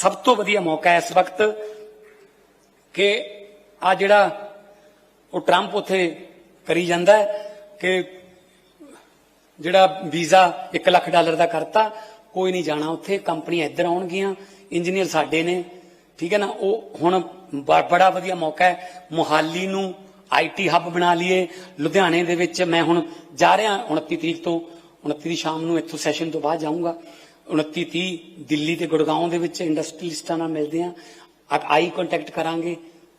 ਸਭ ਤੋਂ ਵਧੀਆ ਮੌਕਾ ਹੈ ਇਸ ਵਕਤ ਕਿ ਆ ਜਿਹੜਾ ਉਹ ਟਰੰਪ ਉਥੇ ਕਰੀ ਜਾਂਦਾ ਕਿ ਜਿਹੜਾ ਵੀਜ਼ਾ 1 ਲੱਖ ਡਾਲਰ ਦਾ ਕਰਤਾ, ਕੋਈ ਨਹੀਂ ਜਾਣਾ ਉੱਥੇ, ਕੰਪਨੀਆਂ ਇੱਧਰ ਆਉਣਗੀਆਂ, ਇੰਜੀਨੀਅਰ ਸਾਡੇ ਨੇ, ਠੀਕ ਹੈ ਨਾ? ਉਹ ਹੁਣ ਬ- ਬੜਾ ਵਧੀਆ ਮੌਕਾ ਹੈ। ਮੁਹਾਲੀ ਨੂੰ ਆਈਟੀ ਹੱਬ ਬਣਾ ਲਈਏ। ਲੁਧਿਆਣੇ ਦੇ ਵਿੱਚ ਮੈਂ ਹੁਣ ਜਾ ਰਿਹਾ 29 ਤਰੀਕ ਤੋਂ 29 ਦੀ ਸ਼ਾਮ ਨੂੰ ਇੱਥੋਂ ਸੈਸ਼ਨ ਤੋਂ ਬਾਅਦ ਜਾਊਂਗਾ। 29 30 ਦਿੱਲੀ ਤੇ ਗੁੜਗਾਉਂ ਦੇ ਵਿੱਚ ਇੰਡਸਟਰੀਲਿਸਟਾਂ ਨਾਲ ਮਿਲਦੇ ਆ। ਆਈ ਕੰਟੈਕਟ ਕਰਾਂਗੇ,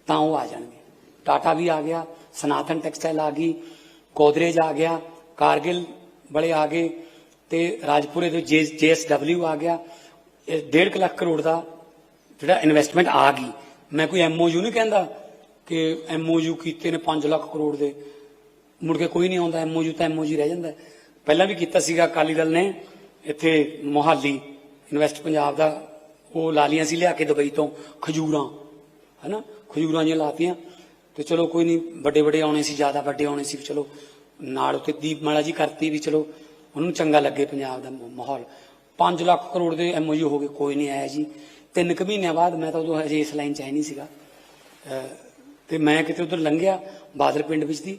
ਤਾਂ ਉਹ ਆ ਜਾਣਗੇ। ਟਾਟਾ ਵੀ ਆ ਗਿਆ, ਸਨਾਤਨ ਟੈਕਸਟਾਈਲ ਆ ਗਈ, ਗੋਦਰੇਜ ਆ ਗਿਆ, ਕਾਰਗਿਲ ਬੜੇ ਆ ਗਏ ਤੇ ਰਾਜਪੁਰੇ ਦੇ ਜੀਐਸਡਬਲਯੂ ਆ ਗਿਆ। ਇਹ 1.5 ਲੱਖ ਕਰੋੜ ਦਾ ਜਿਹੜਾ ਇਨਵੈਸਟਮੈਂਟ ਆ ਗਈ। ਮੈਂ ਕੋਈ ਐਮਓਯੂ ਨਹੀਂ ਕਹਿੰਦਾ ਕਿ ਐਮਓਯੂ ਕੀਤੇ ਨੇ 5 ਲੱਖ ਕਰੋੜ ਦੇ। ਮੁੜ ਕੇ ਕੋਈ ਨਹੀਂ ਆਉਂਦਾ ਐਮਓਯੂ ਤਾਂ ਐਮਓਯੂ ਰਹਿ ਜਾਂਦਾ। ਪਹਿਲਾਂ ਵੀ ਕੀਤਾ ਸੀਗਾ, ਅਕਾਲੀ ਦਲ ਨੇ। ਇੱਥੇ ਮੋਹਾਲੀ ਇਨਵੈਸਟ ਪੰਜਾਬ ਦਾ ਉਹ ਲਾ ਲੀਆਂ ਸੀ, ਲਿਆ ਕੇ ਦੁਬਈ ਤੋਂ, ਖਜੂਰਾਂ, ਹੈਨਾ? ਖਜੂਰਾਂ ਜਿਹੀਆਂ ਲਾਤੀਆਂ। ਤੇ ਚਲੋ ਕੋਈ ਨਹੀਂ ਵੱਡੇ ਵੱਡੇ ਆਉਣੇ ਸੀ, ਜ਼ਿਆਦਾ ਵੱਡੇ ਆਉਣੇ ਸੀ, ਚਲੋ ਨਾਲ ਉੱਤੇ ਦੀਪਮਾਲਾ ਜੀ ਕਰਤੀ ਵੀ ਚਲੋ, ਉਹਨੂੰ ਚੰਗਾ ਲੱਗੇ ਪੰਜਾਬ ਦਾ ਮਾਹੌਲ। 5 ਲੱਖ ਕਰੋੜ ਦੇ ਐਮਓਯੂ ਹੋ ਗਏ, ਕੋਈ ਨਹੀਂ ਆਇਆ ਜੀ। ਤਿੰਨ ਕੁ ਮਹੀਨਿਆਂ ਬਾਅਦ ਮੈਂ ਤਾਂ ਉਦੋਂ ਹਜੇ ਇਸ ਲਾਈਨ 'ਚ ਹੈ ਨਹੀਂ ਸੀਗਾ। ਅਹ, ਤੇ ਮੈਂ ਕਿਤੇ ਉਧਰ ਲੰਘਿਆ, ਬਾਦਲ ਪਿੰਡ ਵਿੱਚ ਦੀ,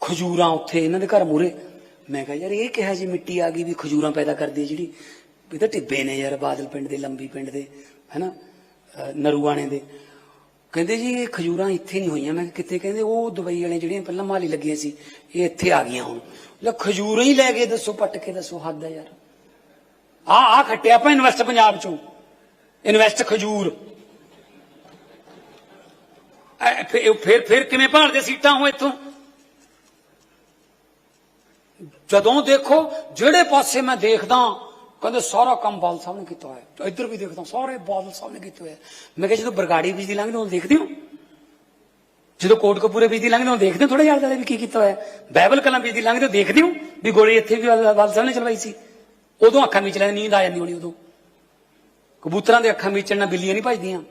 ਖਜੂਰਾਂ ਉੱਥੇ, ਇਹਨਾਂ ਦੇ ਘਰ ਮੂਰੇ ਮੈਂ ਕਿਹਾ ਯਾਰ ਇਹ ਕਿਹਾ ਜੀ ਮਿੱਟੀ ਆ ਗਈ ਵੀ ਖਜੂਰਾਂ ਪੈਦਾ ਕਰਦੀ ਹੈ ਜਿਹੜੀ? ਇਹ ਤਾਂ ਟਿੱਬੇ ਨੇ ਯਾਰ ਬਾਦਲ ਪਿੰਡ ਦੇ, ਲੰਬੀ ਪਿੰਡ ਦੇ, ਹੈਨਾ? ਨਰੂਆਣੇ ਦੇ। ਕਹਿੰਦੇ ਜੀ ਇਹ ਖਜੂਰਾਂ ਇੱਥੇ ਨਹੀਂ ਹੋਈਆਂ। ਮੈਂ ਕਿੱਥੇ? ਕਹਿੰਦੇ ਉਹ ਦੁਬਈ ਵਾਲੇ ਜਿਹੜੀਆਂ ਪਹਿਲਾਂ ਮਾਲੀ ਲੱਗੀਆਂ ਸੀ, ਇਹ ਇੱਥੇ ਆ ਗਈਆਂ ਹੁਣ। ਲੈ ਖਜੂਰਾਂ ਹੀ ਲੈ ਗਏ ਦੱਸੋ, ਪੱਟ ਕੇ ਦੱਸੋ, ਹੱਦ ਹੈ ਯਾਰ। ਆ ਆ ਖੱਟਿਆ ਆਪਾਂ ਇਨਵੈਸਟ ਪੰਜਾਬ ਚੋਂ। ਇਨਵੈਸਟ ਖਜੂਰ। ਫਿਰ ਫਿਰ ਫਿਰ ਕਿਵੇਂ ਭਾਲਦੇ ਸੀਟਾਂ ਹੋ ਇੱਥੋਂ? ਜਦੋਂ ਦੇਖੋ, ਜਿਹੜੇ ਪਾਸੇ ਮੈਂ ਦੇਖਦਾ, ਕਹਿੰਦੇ ਸਾਰਾ ਕੰਮ ਬਾਦਲ ਸਾਹਿਬ ਨੇ ਕੀਤਾ ਹੋਇਆ। ਇੱਧਰ ਵੀ ਦੇਖਦਾ, ਸਾਰੇ ਬਾਦਲ ਸਾਹਿਬ ਨੇ ਕੀਤਾ ਹੋਇਆ ਮੈਂ ਕਿਹਾ ਜਦੋਂ ਬਰਗਾੜੀ ਬਿਜਲੀ ਲੰਘਦੇ ਹੋ ਦੇਖਦੇ ਹੋ? ਜਦੋਂ ਕੋਟਕਪੂਰੇ ਬਿਜਲੀ ਲੰਘਦੇ ਹੋ ਦੇਖਦੇ ਹੋ ਥੋੜਾ ਯਾਦ ਵੀ ਕੀ ਕੀਤਾ ਹੋਇਆ? ਬਾਈਬਲ ਕਲਾਂ ਬਿਜਲੀ ਲੰਘਦੇ ਹੋ ਦੇਖਦੇ ਹੋ? ਵੀ ਗੋਲੀ ਇੱਥੇ ਵੀ ਬਾਦਲ ਸਾਹਿਬ ਨੇ ਚਲਵਾਈ ਸੀ। ਉਦੋਂ ਅੱਖਾਂ ਵਿੱਚ ਲੈਣ ਨੀਂਦ ਆ ਜਾਂਦੀ ਹੋਣੀ ਉਦੋਂ। ਕਬੂਤਰਾਂ ਦੇ ਅੱਖਾਂ ਵਿੱਚ ਨਾਲ ਬਿੱਲੀਆਂ ਨਹੀਂ ਭਜਦੀਆਂ।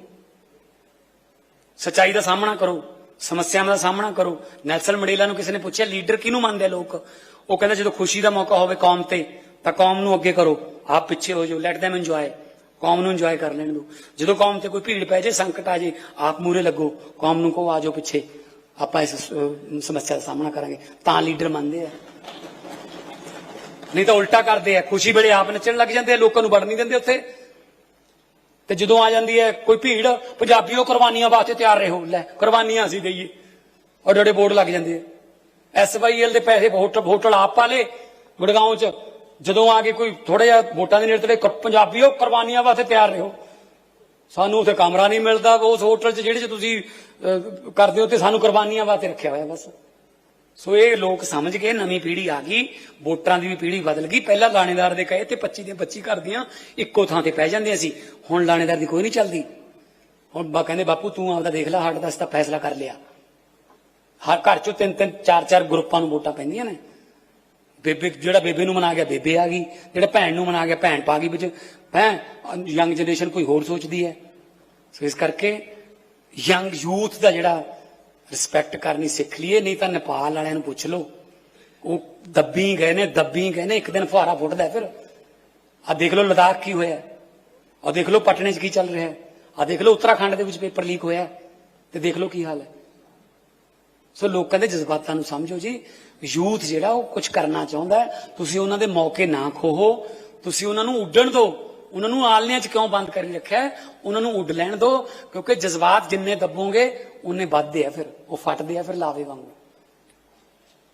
ਸੱਚਾਈ ਦਾ ਸਾਹਮਣਾ ਕਰੋ, ਸਮੱਸਿਆਵਾਂ ਦਾ ਸਾਹਮਣਾ ਕਰੋ। ਨੈਲਸਨ ਮੰਡੇਲਾ ਨੂੰ ਕਿਸੇ ਨੇ ਪੁੱਛਿਆ, ਲੀਡਰ ਕਿਹਨੂੰ ਮੰਨਦੇ ਲੋਕ? ਉਹ ਕਹਿੰਦਾ ਜਦੋਂ ਖੁਸ਼ੀ ਦਾ ਮੌਕਾ ਹੋਵੇ ਕੌਮ ਤੇ, ਤਾਂ ਕੌਮ ਨੂੰ ਅੱਗੇ ਕਰੋ। ਆਪ ਪਿੱਛੇ ਹੋ ਜਾਓ ਲੈਟ them enjoy ਕੌਮ ਨੂੰ ਇੰਜੋਏ ਕਰ ਲੈਣ ਦਿਓ ਜਦੋਂ ਕੌਮ ਤੇ ਕੋਈ ਭੀੜ ਪੈ ਜਾਏ ਸੰਕਟ ਆ ਜੇ, ਆਪ ਮੂਰੇ ਲੱਗੋ। ਕੌਮ ਨੂੰ ਕਹੋ, ਆ ਜਾਓ ਪਿੱਛੇ। ਆਪਾਂ ਇਸ ਸਮੱਸਿਆ ਦਾ ਸਾਹਮਣਾ ਕਰਾਂਗੇ। ਤਾਂ ਲੀਡਰ ਮੰਨਦੇ ਆ। ਨਹੀਂ ਤਾਂ ਉਲਟਾ ਕਰਦੇ ਆ। ਖੁਸ਼ੀ ਵੇਲੇ ਆਪ ਨੱਚਣ ਲੱਗ ਜਾਂਦੇ ਆ, ਲੋਕਾਂ ਨੂੰ ਵੜ ਨਹੀਂ ਦਿੰਦੇ ਉੱਥੇ। ਤੇ ਜਦੋਂ ਆ ਜਾਂਦੀ ਹੈ ਕੋਈ ਭੀੜ, ਪੰਜਾਬੀਓ ਕੁਰਬਾਨੀਆਂ ਵਾਸਤੇ ਤਿਆਰ ਰਹੋ। ਲੈ, ਕੁਰਬਾਨੀਆਂ ਅਸੀਂ ਦਈਏ। ਔਰ ਡੜੇ ਬੋਰਡ ਲੱਗ ਜਾਂਦੇ ਆ। ਐਸਵਾਈਐਲ ਦੇ ਪੈਸੇ ਹੋਟਲ ਹੋਟਲ ਆਪ ਪਾਲੇ ਗੁੜਗਾਉਂ ਚ। ਜਦੋਂ ਆ ਕੇ ਕੋਈ ਥੋੜਾ ਜਿਹਾ ਵੋਟਾਂ ਦੇ ਨੇੜੇ ਤੇ ਪੰਜਾਬੀਓ ਕੁਰਬਾਨੀਆਂ ਵਾਸਤੇ ਤਿਆਰ ਰਹੋ ਸਾਨੂੰ ਉੱਥੇ ਕਮਰਾ ਨਹੀਂ ਮਿਲਦਾ, ਉਸ ਹੋਟਲ 'ਚ ਜਿਹੜੇ 'ਚ ਤੁਸੀਂ ਕਰਦੇ ਹੋ ਤੇ ਸਾਨੂੰ ਕੁਰਬਾਨੀਆਂ ਵਾਸਤੇ ਰੱਖਿਆ ਹੋਇਆ ਬਸ। ਸੋ ਇਹ ਲੋਕ ਸਮਝ ਗਏ ਨਵੀਂ ਪੀੜ੍ਹੀ ਆ ਗਈ ਵੋਟਰਾਂ ਦੀ ਵੀ ਪੀੜ੍ਹੀ ਬਦਲ ਗਈ। ਪਹਿਲਾਂ ਲਾਣੇਦਾਰ ਦੇ ਕਹੇ ਤੇ 25 ਦੇ 25 ਕਰਦੀਆਂ, ਇੱਕੋ ਥਾਂ ਤੇ ਪੈ ਜਾਂਦੇ ਸੀ। ਹੁਣ ਲਾਣੇਦਾਰ ਦੀ ਕੋਈ ਨਹੀਂ ਚੱਲਦੀ। ਹੁਣ ਬਾ, ਕਹਿੰਦੇ, ਬਾਪੂ ਤੂੰ ਆਪਦਾ ਦੇਖ ਲੈ ਹੱਟ ਦਾ ਤਾਂ ਫੈਸਲਾ ਕਰ ਲਿਆ। ਹਰ ਘਰ ਚੋਂ ਤਿੰਨ ਤਿੰਨ ਚਾਰ ਚਾਰ ਗਰੁੱਪਾਂ ਨੂੰ ਵੋਟਾਂ ਪੈਂਦੀਆਂ ਨੇ ਬੇਬੇ ਜਿਹੜਾ ਬੇਬੇ ਨੂੰ ਮਨਾ ਗਿਆ ਬੇਬੇ ਆ ਗਈ ਜਿਹੜਾ ਭੈਣ ਨੂੰ ਮਨਾ ਗਿਆ ਭੈਣ ਪਾ ਗਈ ਵਿੱਚ ਹੈ ਯੰਗ ਜਨਰੇਸ਼ਨ ਕੋਈ ਹੋਰ ਸੋਚਦੀ ਹੈ ਸੋ ਇਸ ਕਰਕੇ ਯੰਗ ਯੂਥ ਦਾ ਜਿਹੜਾ ਰਿਸਪੈਕਟ ਕਰਨੀ ਸਿੱਖ ਲਈਏ ਨਹੀਂ ਤਾਂ ਨੇਪਾਲ ਵਾਲਿਆਂ ਨੂੰ ਪੁੱਛ ਲਓ ਉਹ ਦੱਬੀ ਗਏ ਨੇ ਦੱਬੀ ਗਏ ਨੇ ਇੱਕ ਦਿਨ ਫੁਹਾਰਾ ਫੁੱਟਦਾ ਫਿਰ ਆ ਦੇਖ ਲਓ ਲਦਾਖ ਕੀ ਹੋਇਆ ਆ ਦੇਖ ਲਓ ਪਟਨੇ 'ਚ ਕੀ ਚੱਲ ਰਿਹਾ ਆ ਦੇਖ ਲਓ ਉੱਤਰਾਖੰਡ ਦੇ ਵਿੱਚ ਪੇਪਰ ਲੀਕ ਹੋਇਆ ਤੇ ਦੇਖ ਲਓ ਕੀ ਹਾਲ ਹੈ ਸੋ ਲੋਕਾਂ ਦੇ ਜਜ਼ਬਾਤਾਂ ਨੂੰ ਸਮਝੋ ਜੀ। ਯੂਥ ਜਿਹੜਾ, ਉਹ ਕੁਝ ਕਰਨਾ ਚਾਹੁੰਦਾ ਹੈ। ਤੁਸੀਂ ਉਹਨਾਂ ਦੇ ਮੌਕੇ ਨਾ ਖੋਹੋ। ਤੁਸੀਂ ਉਹਨਾਂ ਨੂੰ ਉੱਡਣ ਦਿਓ। ਉਹਨਾਂ ਨੂੰ ਆਲਣਿਆਂ 'ਚ ਕਿਉਂ ਬੰਦ ਕਰੀ ਰੱਖਿਆ ਉਹਨਾਂ ਨੂੰ ਉੱਡ ਲੈਣ ਦਿਓ। ਕਿਉਂਕਿ ਜਜ਼ਬਾਤ ਜਿੰਨੇ ਦੱਬੋਗੇ, ਉਹਨੇ ਵੱਧਦੇ ਆ ਫਿਰ। ਉਹ ਫਟਦੇ ਆ ਫਿਰ ਲਾਵੇ ਵਾਂਗੂ।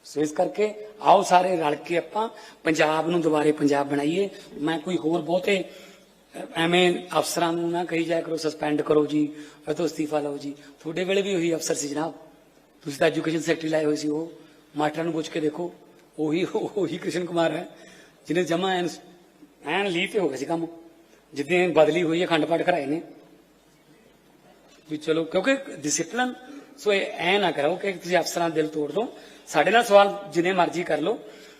ਸੋ ਇਸ ਕਰਕੇ ਆਓ ਸਾਰੇ ਰਲ ਕੇ ਆਪਾਂ ਪੰਜਾਬ ਨੂੰ ਦੁਬਾਰੇ ਪੰਜਾਬ ਬਣਾਈਏ। ਮੈਂ ਕੋਈ ਹੋਰ ਬਹੁਤੇ ਐਵੇਂ ਅਫਸਰਾਂ ਨੂੰ ਨਾ ਕਹੀ ਜਾਇਆ ਕਰੋ ਸਸਪੈਂਡ ਕਰੋ ਜੀ ਇਹ ਤੋਂ ਅਸਤੀਫਾ ਲਓ ਜੀ। ਤੁਹਾਡੇ ਵੇਲੇ ਵੀ ਉਹੀ ਅਫਸਰ ਸੀ ਜਨਾਬ। ਤੁਸੀਂ ਤਾਂ ਐਜੂਕੇਸ਼ਨ ਸੈਕਟਰੀ ਲਾਏ ਹੋਏ ਸੀ ਉਹ ਮਾਸਟਰਾਂ ਨੂੰ ਪੁੱਛ ਕੇ ਦੇਖੋ ਉਹੀ ਉਹੀ ਕ੍ਰਿਸ਼ਨ ਕੁਮਾਰ ਹੈ ਜਿਹਨੇ ਜਮਾ ਐਨ ਐਨ ਲੀ ਤੇ ਹੋ ਗਿਆ ਸੀ ਕੰਮ ਜਿੱਦਾਂ ਬਦਲੀ ਹੋਈ ਹੈ ਖੰਡ ਪਾਠ ਕਰਾਏ ਨੇ ਵੀ ਚਲੋ ਕਿਉਂਕਿ ਡਿਸਪਲਿਨ ਸੋ ਇਹ ਐ ਨਾ ਕਰੋ ਕਿ ਤੁਸੀਂ ਅਫਸਰਾਂ ਦਾ ਦਿਲ ਤੋੜ ਦੋ ਸਾਡੇ ਨਾਲ ਸਵਾਲ ਜਿੰਨੇ ਮਰਜ਼ੀ ਕਰ ਲਓ